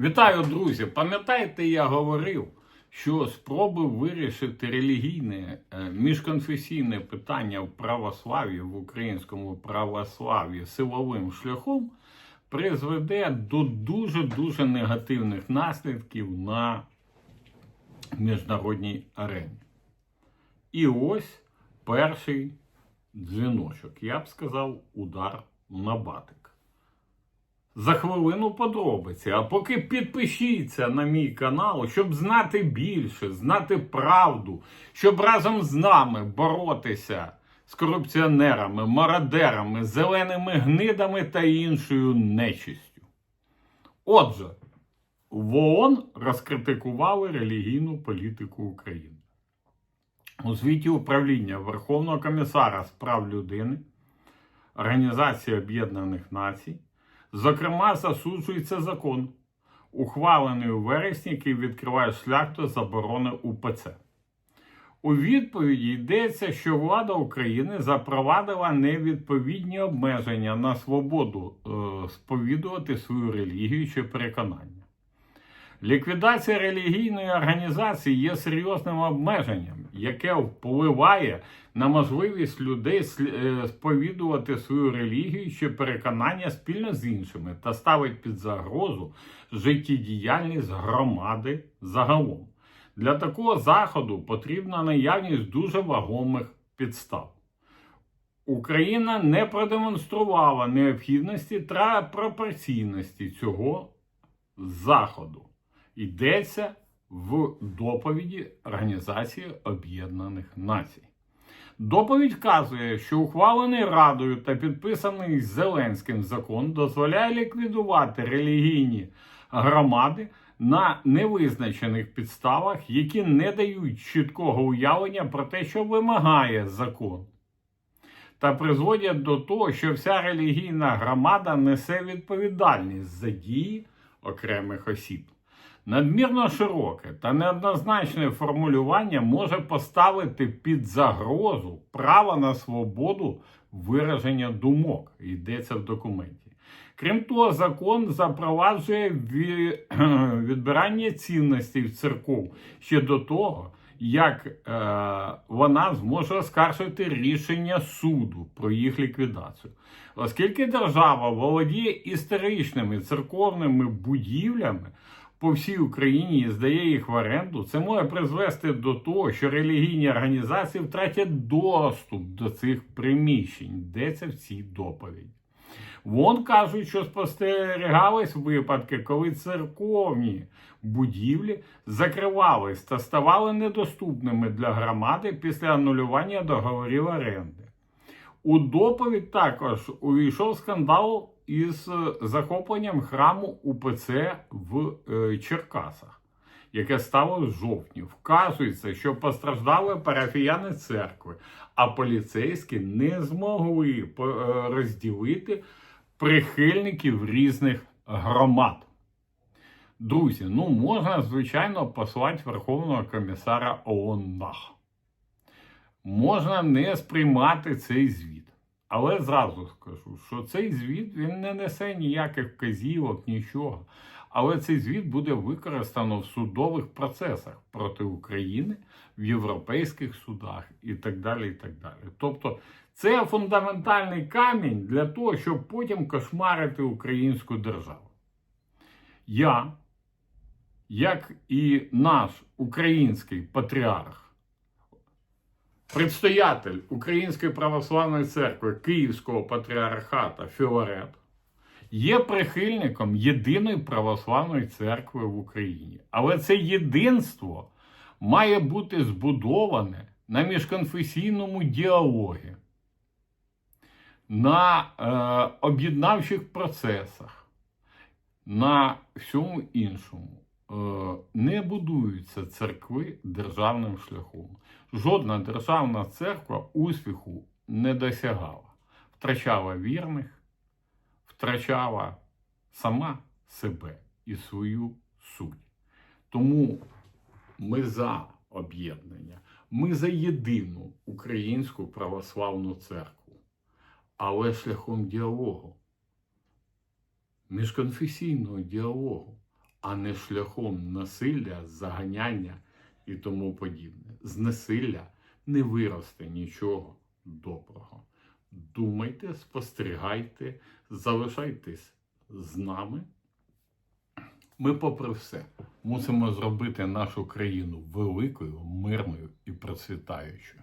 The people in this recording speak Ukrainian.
Вітаю, друзі! Пам'ятаєте, я говорив, що спроби вирішити релігійне е, міжконфесійне питання в православ'ї в українському православ'ї силовим шляхом призведе до дуже-дуже негативних наслідків на міжнародній арені. І ось перший дзвіночок. Я б сказав, удар на батик. За хвилину подробиці. А поки підпишіться на мій канал, щоб знати більше, знати правду, щоб разом з нами боротися з корупціонерами, мародерами, зеленими гнидами та іншою нечистю. Отже, в ООН розкритикували релігійну політику України. У звіті управління Верховного комісара з прав людини Організації Об'єднаних Націй. Зокрема, засуджується закон, ухвалений у вересні, який відкриває шлях до заборони УПЦ. У відповіді йдеться, що влада України запровадила невідповідні обмеження на свободу е, сповідувати свою релігію чи переконання. Ліквідація релігійної організації є серйозним обмеженням, яке впливає на можливість людей е, сповідувати свою релігію чи переконання спільно з іншими та ставить під загрозу життєдіяльність громади загалом. Для такого заходу потрібна наявність дуже вагомих підстав. Україна не продемонструвала необхідності та пропорційності цього заходу. Йдеться в доповіді Організації Об'єднаних Націй. Доповідь вказує, що ухвалений Радою та підписаний Зеленським закон дозволяє ліквідувати релігійні громади на невизначених підставах, які не дають чіткого уявлення про те, що вимагає закон. Та призводять до того, що вся релігійна громада несе відповідальність за дії окремих осіб. Надмірно широке та неоднозначне формулювання може поставити під загрозу право на свободу вираження думок, йдеться в документі. Крім того, закон запроваджує відбирання цінностей в церков ще до того, як е, вона зможе оскаржити рішення суду про їх ліквідацію. Оскільки держава володіє історичними церковними будівлями, по всій Україні і здає їх в оренду, це може призвести до того, що релігійні організації втратять доступ до цих приміщень, йдеться в цій доповіді. Вон кажуть, що спостерігались випадки, коли церковні будівлі закривались та ставали недоступними для громади після анулювання договорів оренди. У доповідь також увійшов скандал із захопленням храму УПЦ в е, Черкасах, яке стало в жовтні. Вказується, що постраждали парафіяни церкви, а поліцейські не змогли е, розділити прихильників різних громад. Друзі, ну можна, звичайно, послати Верховного комісара ООН НАХ. Можна не сприймати цей звіт. Але зразу скажу, що цей звіт він не несе ніяких вказівок, нічого. Але цей звіт буде використано в судових процесах проти України в європейських судах і так далі. і так далі. Тобто це фундаментальний камінь для того, щоб потім кошмарити українську державу. Я, як і наш український патріарх, предстоятель Української православної церкви Київського патріархата Філарет є прихильником єдиної православної церкви в Україні. Але це єдинство має бути збудоване на міжконфесійному діалогі, на е, об'єднавчих процесах, на всьому іншому. Е, не будуються церкви державним шляхом. Жодна державна церква успіху не досягала, втрачала вірних, втрачала сама себе і свою суть. Тому ми за об'єднання, ми за єдину українську православну церкву, але шляхом діалогу, міжконфесійного діалогу а не шляхом насилля, заганяння і тому подібне. З насилля не виросте нічого доброго. Думайте, спостерігайте, залишайтесь з нами. Ми, попри все, мусимо зробити нашу країну великою, мирною і процвітаючою.